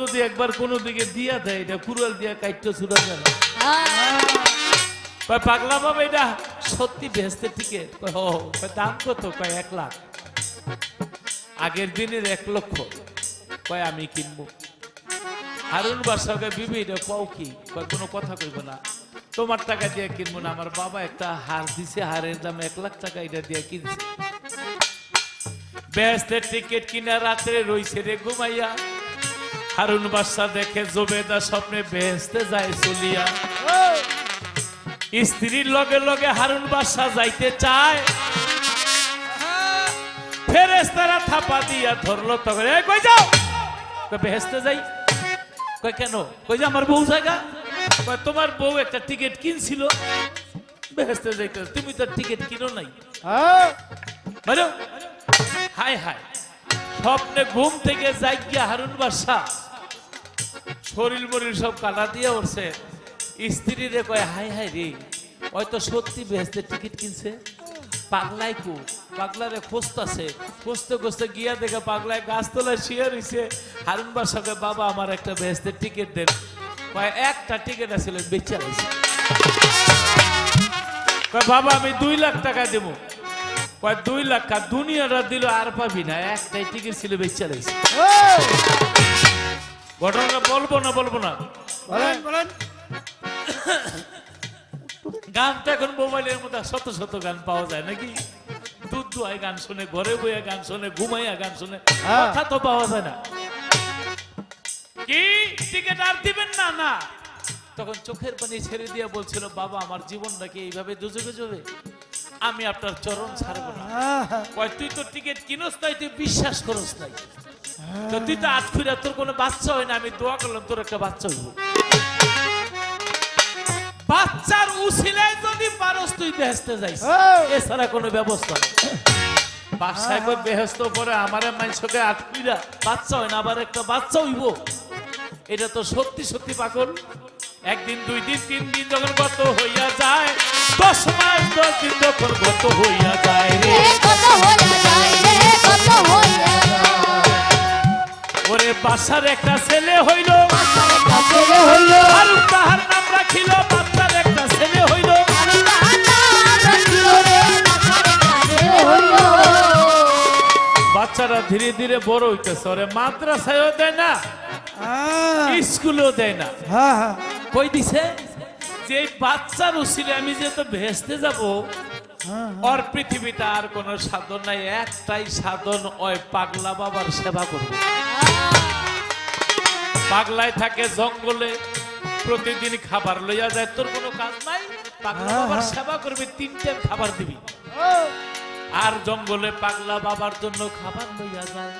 যদি একবার কোনো দিকে দিয়া দেয় এটা কুড়াল দিয়া কাইটটা ছুড়া যায় না। কয় পাগলা বাবা এটা সত্যি টিকিট কয় ও দাম কত? কয় এক লাখ। আগের দিনের এক লক্ষ। কয় আমি কিনবো। হারুন বাসাকে বিবি এটা কও কি? কয় কোনো কথা কইব না। তোমার টাকা দিয়ে কিনবো না। আমার বাবা একটা হার দিছে হারের দাম এক লাখ টাকা এটা দিয়ে কিনছে। ব্যস্তের টিকিট কিনা রাত্রে রইছে রে ঘুমাইয়া। হারুন বাসা দেখে জোবেদা স্বপ্নে বেহেস্তে যায় চলিয়া স্ত্রীর লগে লগে হারুন বাসা যাইতে চায়। ফেরেস্তারা থাপা দিয়া ধরলো তখন এই কই যাও? বেহেস্তে যাই। কই কেন? কই যে আমার বউ জায়গা। কই তোমার বউ একটা টিকিট কিনছিল। বেহেস্তে যাইতে তুমি তো টিকিট কিনো নাই। বলো হায় হাই স্বপ্নে ঘুম থেকে যাই গিয়া হারুন বাসা শরীর মরির সব কাটা দিয়ে উঠছে। স্ত্রী রে কয়, হাই হাই রে, হয়তো সত্যি বেহেস্তে টিকিট কিনছে। পাগলাই কু, পাগলারে খুঁজতাছে। খুঁজতে খুঁজতে গিয়া দেখে পাগলায় গাছতলায় শুয়ে রইছে। হারুন বাসাকে বাবা, আমার একটা বেহেস্তের টিকিট দেন। কয়, একটা টিকিট আছিল বেচা রয়েছে কয়, বাবা, আমি দুই লাখ টাকা দেবো। কয়, দুই লাখ টাকা দুনিয়াটা দিল আর পাবি না। একটাই টিকিট ছিল, বেচা রয়েছে ঘটনাটা বলব না বলব না? বলেন বলেন। গান তো এখন মোবাইলের মধ্যে শত শত গান পাওয়া যায় নাকি? দুধ দুয়ায় গান শুনে ঘরে বইয়া গান শুনে ঘুমাইয়া গান শুনে হ্যাঁ। কথা তো পাওয়া যায় না। কি? টিকিট আর দিবেন না না। তখন চোখের পানি ছেড়ে দিয়ে বলছিল বাবা আমার জীবনটা কি এইভাবে দুজকে যাবে আমি আপনার চরণ ছাড়বো না। কয় তুই তো টিকিট কিনস তাই তুই বিশ্বাস করস নাই। তো তুই তো ফিরা তোর কোনো বাচ্চা হয় না আমি দোয়া করলাম তোর একটা বাচ্চা হইব। বাচ্চার যদি পারস তুই বেহেস্তে যাইস। এছাড়া কোনো ব্যবস্থা নেই। বাসায় কই বেহেস্ত পরে আমারে মানুষকে বাচ্চা হয় না আবার একটা বাচ্চা হইব। এটা তো সত্যি সত্যি পাগল। একদিন দুই দিন তিন দিন যখন গত হইয়া যায় দশ মাস দশ দিন যখন গত হইয়া যায় রে। ওরে বাসার একটা ছেলে হইল। আর তাহার নাম রাখিল বাচ্চার একটা ছেলে হইল। বাচ্চারা ধীরে ধীরে বড় হইতেছে। ওরে মাদ্রাসায়ও দেয় না স্কুলেও দেয় না। হ্যাঁ হ্যাঁ। কই দিছে? যে বাচ্চার উচিলে আমি যে তো ভেস্তে যাব হ্যাঁ, ওর পৃথিবীতে আর কোনো সাধন নাই একটাই সাধন ওই পাগলা বাবার সেবা করবে। পাগলায় থাকে জঙ্গলে প্রতিদিন খাবার লইয়া যায় তোর কোনো কাজ নাই? পাগলা হ্যাঁ, বাবার হ্যাঁ। সেবা করবি তিন টাইম খাবার দিবি। আর জঙ্গলে পাগলা বাবার জন্য খাবার লইয়া যায়।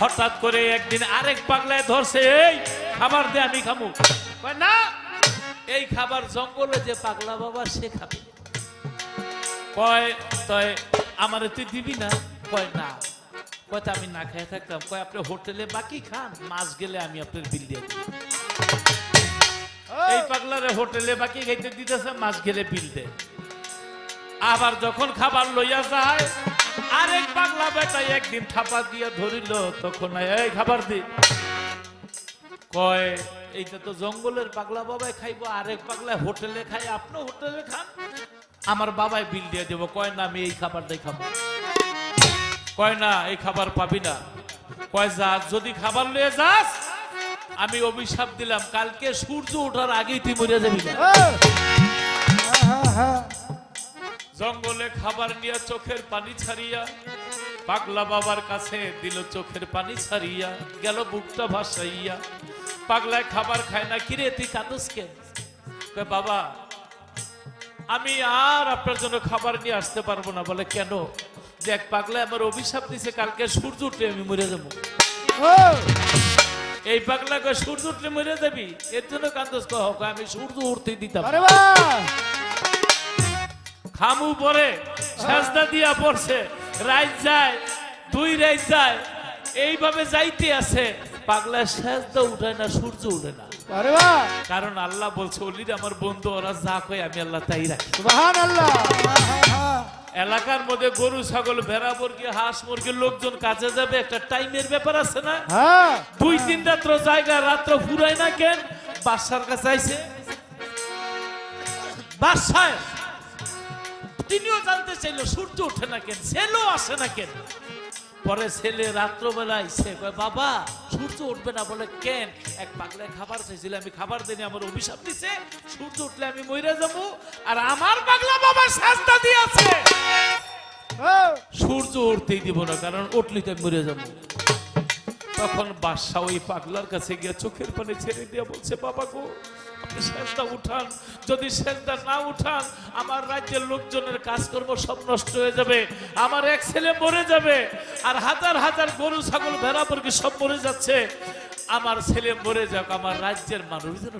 হঠাৎ করে একদিন আরেক পাগলায় ধরছে এই খাবার দে আমি খামু। না। এই খাবার জঙ্গলে যে পাগলা বাবা সে খাবে। কয় তয় আমারে তুই দিবি না? কয় না। কয় তা আমি না খেয়ে থাকতাম। কয় আপনি হোটেলে বাকি খান? মাছ গেলে আমি আপনার বিল দিয়ে দিই এই পাগলারে হোটেলে বাকি খাইতে দিতেছে মাছ গেলে বিল দে আবার যখন খাবার লইয়া যায় আরেক পাগলা বেটাই একদিন থাপা দিয়া ধরিল তখন এই খাবার দি। কয় এইটা তো জঙ্গলের পাগলা বাবাই খাইবো, আরেক পাগলা হোটেলে খাই আপনি হোটেলে খান। আমার বাবাই বিল দিয়ে দেবো, কয় না, আমি এই খাবারটাই খাব। কয় না, এই খাবার পাবি না। কয়, যা, যদি খাবার লয়ে যাস, আমি অভিশাপ দিলাম, কালকে সূর্য ওঠার আগেই তুই মরে যাবি জঙ্গলে খাবার নিয়ে চোখের পানি ছাড়িয়া, পাগলা বাবার কাছে দিল চোখের পানি ছাড়িয়া, গেল বুকটা ভাসাইয়া। পাগলায় খাবার খায় না কিরে তুই কাঁদস কেন? বাবা আমি আর আপনার জন্য খাবার নিয়ে আসতে পারব না। বলে কেন? যে এক পাগলায় আমার অভিশাপ দিছে কালকে সূর্য উঠলে আমি মরে যাব। এই পাগলা পাগলাকে সূর্য উঠলে মরে যাবি? এর জন্য কান্দস কহ কয়, আমি সূর্য উঠতে দিতাম। খামু পরে সাজদা দিয়া পড়ছে রাইত যায় দুই রাইত যায় এইভাবে যাইতে আছে। পাগলা সেজদা উঠায় না সূর্য উঠে না। কারণ আল্লাহ বলছে অলির আমার বন্ধু ওরা যা কয় আমি আল্লাহ তাই রাখি। এলাকার মধ্যে গরু ছাগল ভেড়া মুরগি হাঁস মুরগি লোকজন কাজে যাবে একটা টাইমের ব্যাপার আছে না? হ্যাঁ। দুই তিন রাত্র জায়গা রাত্র ফুরায় না কেন? বাদশার কাছে আইছে। বাদশায় তিনিও জানতে চাইলো সূর্য ওঠে না কেন? ছেলেও আসে না কেন? পরে ছেলে রাত্রবেলায় সে কয় বাবা সূর্য উঠবে না। বলে কেন? এক পাগলায় খাবার চাইছিল আমি খাবার দিনে আমার অভিশাপ দিছে। সূর্য উঠলে আমি মইরা যাব আর আমার পাগলা বাবার শাস্তা দিয়েছে। আছে সূর্য উঠতেই দিব না কারণ উঠলি তো আমি মরে যাব। তখন বাদশাহ ওই পাগলার কাছে গিয়ে চোখের পানি ছেড়ে দিয়ে বলছে বাবা গো আপনি উঠান। যদি সেজদা না উঠান আমার রাজ্যের লোকজনের কাজকর্ম সব নষ্ট হয়ে যাবে আমার এক ছেলে মরে যাবে আর হাজার হাজার গরু ছাগল ভেড়া মুরগি সব মরে যাচ্ছে। আমার ছেলে মরে যাক আমার রাজ্যের মানুষ যেন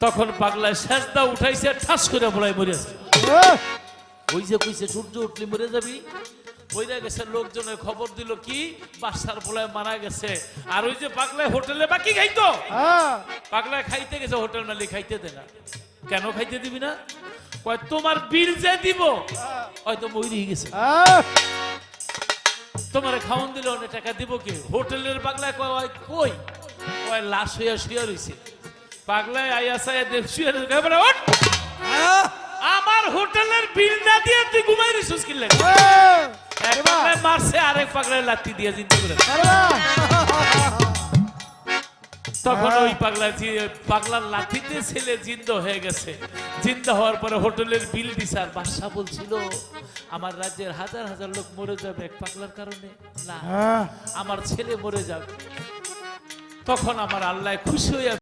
তখন পাগলায় সেজদা উঠাইছে ঠাস করে বলাই মরেছে হ্যাঁ। ওই যে কইছে সূর্য উঠলি মরে যাবি? ওইরা গেছে লোকজনের খবর দিল কি? বাসার বলায় মারা গেছে। আর ওই যে পাগলায় হোটেলে বাকি খাইতো? হ্যাঁ। পাগলায় খাইতে গেছে হোটেল মালিক খাইতে দে না। কেন খাইতে দিবি না? কয় তোমার বিল যে দিব হয়তো মরি গেছে। হ্যাঁ। তোমার খাওয়ান দিলে অনেক টাকা দিব কি? হোটেলের পাগলায় কয় কই? কয় লাশ হইয়া শুয়ে রইছে। পাগলায় আইয়া সাইয়া দেখ শুয়ে ওঠ। আমার হোটেলের বিল না দিয়ে তুই ঘুমাই রইছিস কিনলে হ্যাঁ। এক পাগলায় মারছে আরেক পাগলায় লাত্তি দিয়ে জিন্দা করে। তখন হ্যাঁ। ওই পাগলা পাগলার লাঠিতে ছেলে জিন্দ হয়ে গেছে। জিন্দা হওয়ার পরে হোটেলের বিল আর বাদশাহ বলছিল আমার রাজ্যের হাজার হাজার লোক মরে যাবে এক পাগলার কারণে। না হ্যাঁ। আমার ছেলে মরে যাবে। তখন আমার আল্লাহ খুশি হইয়া